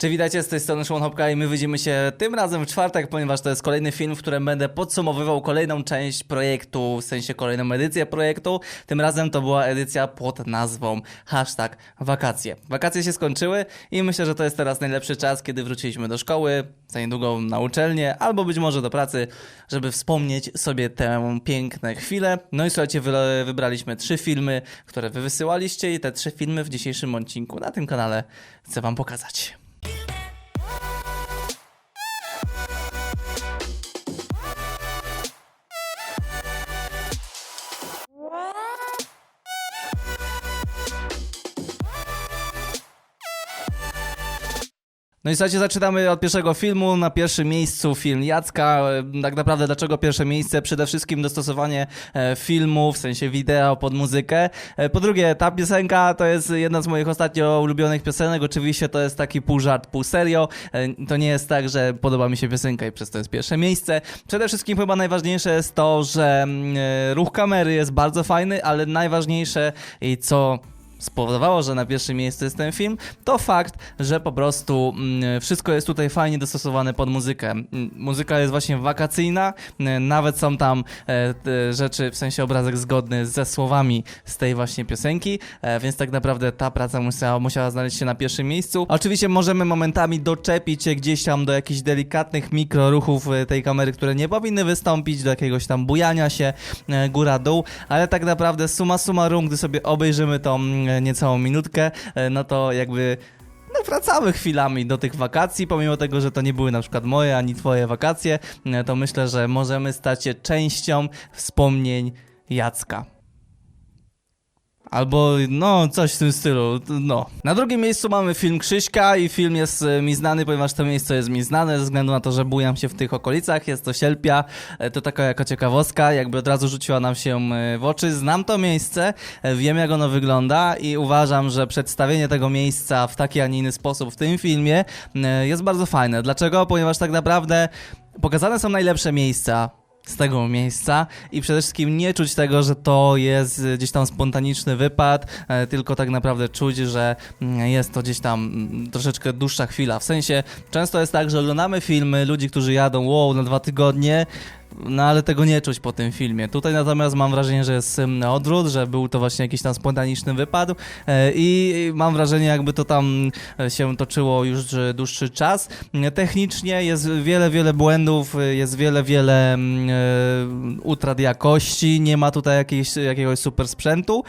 Czy witajcie z tej strony Szymon Hopka i my widzimy się tym razem w czwartek, ponieważ to jest kolejny film, w którym będę podsumowywał kolejną część projektu, w sensie kolejną edycję projektu. Tym razem to była edycja pod nazwą hashtag wakacje. Wakacje się skończyły i myślę, że to jest teraz najlepszy czas, kiedy wróciliśmy do szkoły, za niedługo na uczelnię, albo być może do pracy, żeby wspomnieć sobie tę piękne chwilę. No i słuchajcie, wy- wybraliśmy trzy filmy, które wy wysyłaliście i te trzy filmy w dzisiejszym odcinku na tym kanale chcę wam pokazać. No i słuchajcie, zaczynamy od pierwszego filmu. Na pierwszym miejscu film Jacka. Tak naprawdę dlaczego pierwsze miejsce? Przede wszystkim dostosowanie e, filmu, w sensie wideo pod muzykę. E, Po drugie, ta piosenka to jest jedna z moich ostatnio ulubionych piosenek. Oczywiście to jest taki pół żart, pół serio. E, To nie jest tak, że podoba mi się piosenka i przez to jest pierwsze miejsce. Przede wszystkim chyba najważniejsze jest to, że mm, ruch kamery jest bardzo fajny, ale najważniejsze i co spowodowało, że na pierwszym miejscu jest ten film, to fakt, że po prostu mm, wszystko jest tutaj fajnie dostosowane pod muzykę. Mm, Muzyka jest właśnie wakacyjna, mm, nawet są tam e, rzeczy, w sensie obrazek zgodny ze słowami z tej właśnie piosenki, e, więc tak naprawdę ta praca musiała, musiała znaleźć się na pierwszym miejscu. Oczywiście możemy momentami doczepić się gdzieś tam do jakichś delikatnych mikroruchów e, tej kamery, które nie powinny wystąpić, do jakiegoś tam bujania się góra-dół, ale tak naprawdę suma summarum, gdy sobie obejrzymy tą niecałą minutkę, e, no to jakby no wracamy chwilami do tych wakacji, pomimo tego, że to nie były na przykład moje ani twoje wakacje, e, to myślę, że możemy stać się częścią wspomnień Jacka. Albo, no, coś w tym stylu, no. Na drugim miejscu mamy film Krzyśka i film jest e, mi znany, ponieważ to miejsce jest mi znane ze względu na to, że bujam się w tych okolicach, jest to Sielpia, E, to taka jako ciekawostka, jakby od razu rzuciła nam się e, w oczy. Znam to miejsce, wiem jak ono wygląda i uważam, że przedstawienie tego miejsca w taki, a nie inny sposób w tym filmie jest bardzo fajne. Dlaczego? Ponieważ tak naprawdę pokazane są najlepsze miejsca, z tego miejsca i przede wszystkim nie czuć tego, że to jest y, gdzieś tam spontaniczny wypad, e, tylko tak naprawdę czuć, że mm, jest to gdzieś tam mm, troszeczkę dłuższa chwila. W sensie często jest tak, że oglądamy filmy ludzi, którzy jadą wow na dwa tygodnie, no ale tego nie czuć po tym filmie. Tutaj natomiast mam wrażenie, że jest odwrót, że był to właśnie jakiś tam spontaniczny wypad e, i mam wrażenie jakby to tam e, się toczyło już e, dłuższy czas. Technicznie jest wiele, wiele błędów, jest wiele, wiele utrat jakości, nie ma tutaj jakiejś, jakiegoś super sprzętu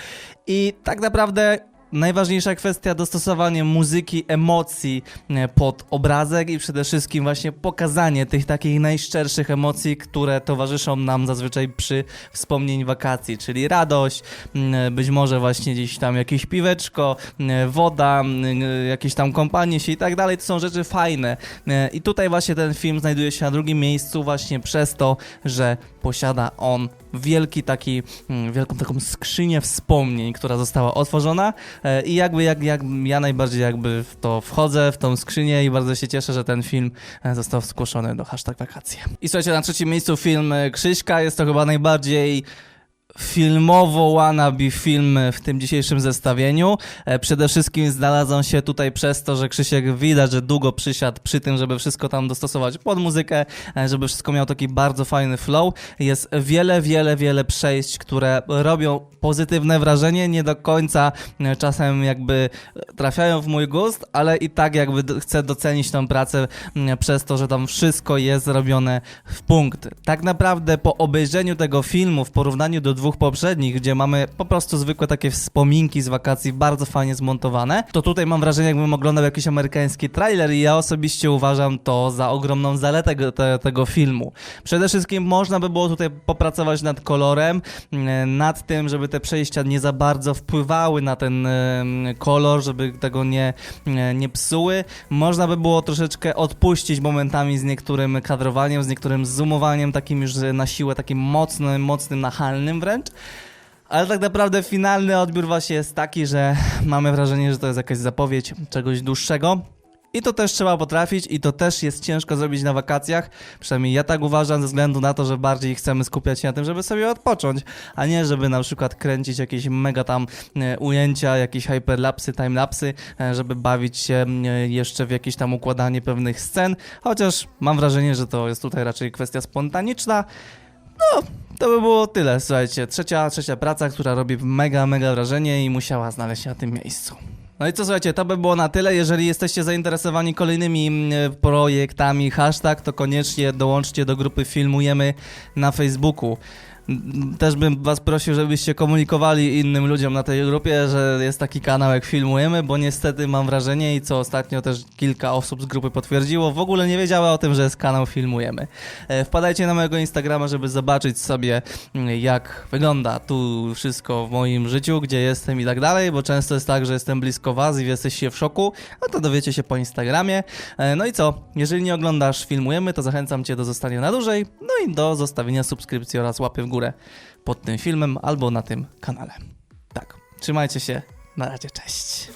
i tak naprawdę Najważniejsza kwestia dostosowanie muzyki, emocji e, pod obrazek i przede wszystkim właśnie pokazanie tych takich najszczerszych emocji, które towarzyszą nam zazwyczaj przy wspomnień wakacji, czyli radość, m, e, być może właśnie gdzieś tam jakieś piweczko, m, woda, m, e, jakieś tam kąpanie się i tak dalej. To są rzeczy fajne. E, I tutaj właśnie ten film znajduje się na drugim miejscu właśnie przez to, że posiada on wielki taki, mm, wielką taką skrzynię wspomnień, która została otworzona e, i jakby jak, jak ja najbardziej jakby w to wchodzę, w tą skrzynię i bardzo się cieszę, że ten film e, został zgłoszony do hashtag wakacje. I słuchajcie, na trzecim miejscu film e, Krzyśka, jest to chyba najbardziej filmowo wannabe film w tym dzisiejszym zestawieniu. E, Przede wszystkim znalazł się tutaj przez to, że Krzysiek widać, że długo przysiadł przy tym, żeby wszystko tam dostosować pod muzykę, e, żeby wszystko miało taki bardzo fajny flow. Jest wiele, wiele, wiele przejść, które robią pozytywne wrażenie, nie do końca e, czasem jakby trafiają w mój gust, ale i tak jakby chcę docenić tą pracę przez to, że tam wszystko jest zrobione w punkt. Tak naprawdę po obejrzeniu tego filmu w porównaniu do dwóch poprzednich, gdzie mamy po prostu zwykłe takie wspominki z wakacji bardzo fajnie zmontowane, to tutaj mam wrażenie, jakbym oglądał jakiś amerykański trailer i ja osobiście uważam to za ogromną zaletę te, tego filmu. Przede wszystkim można by było tutaj popracować nad kolorem, m, nad tym, żeby te przejścia nie za bardzo wpływały na ten kolor, żeby tego nie, nie- nie psuły. Można by było troszeczkę odpuścić momentami z niektórym kadrowaniem, z niektórym zoomowaniem, takim już na siłę, takim mocnym, mocnym, nachalnym wręcz. Ale tak naprawdę finalny odbiór właśnie jest taki, że mamy wrażenie, że to jest jakaś zapowiedź czegoś dłuższego. I to też trzeba potrafić i to też jest ciężko zrobić na wakacjach. Przynajmniej ja tak uważam ze względu na to, że bardziej chcemy skupiać się na tym, żeby sobie odpocząć, a nie żeby na przykład kręcić jakieś mega tam e, ujęcia, jakieś hyperlapsy, timelapsy, e, żeby bawić się e, jeszcze w jakieś tam układanie pewnych scen. Chociaż mam wrażenie, że to jest tutaj raczej kwestia spontaniczna. No, to by było tyle, słuchajcie. Trzecia, trzecia praca, która robi mega, mega wrażenie i musiała znaleźć się na tym miejscu. No i co słuchajcie, to by było na tyle. Jeżeli jesteście zainteresowani kolejnymi mm, projektami hashtag, to koniecznie dołączcie do grupy Filmujemy na Facebooku. Też bym was prosił, żebyście komunikowali innym ludziom na tej grupie, że jest taki kanał jak Filmujemy, bo niestety mam wrażenie i co ostatnio też kilka osób z grupy potwierdziło, w ogóle nie wiedziała o tym, że jest kanał Filmujemy. E, Wpadajcie na mojego Instagrama, żeby zobaczyć sobie mm, jak wygląda tu wszystko w moim życiu, gdzie jestem i tak dalej, bo często jest tak, że jestem blisko was i jesteście w szoku, no to dowiecie się po Instagramie. E, No i co, jeżeli nie oglądasz Filmujemy, to zachęcam cię do zostania na dłużej, no i do zostawienia subskrypcji oraz łapy w górę pod tym filmem albo na tym kanale. Tak, trzymajcie się, na razie, cześć.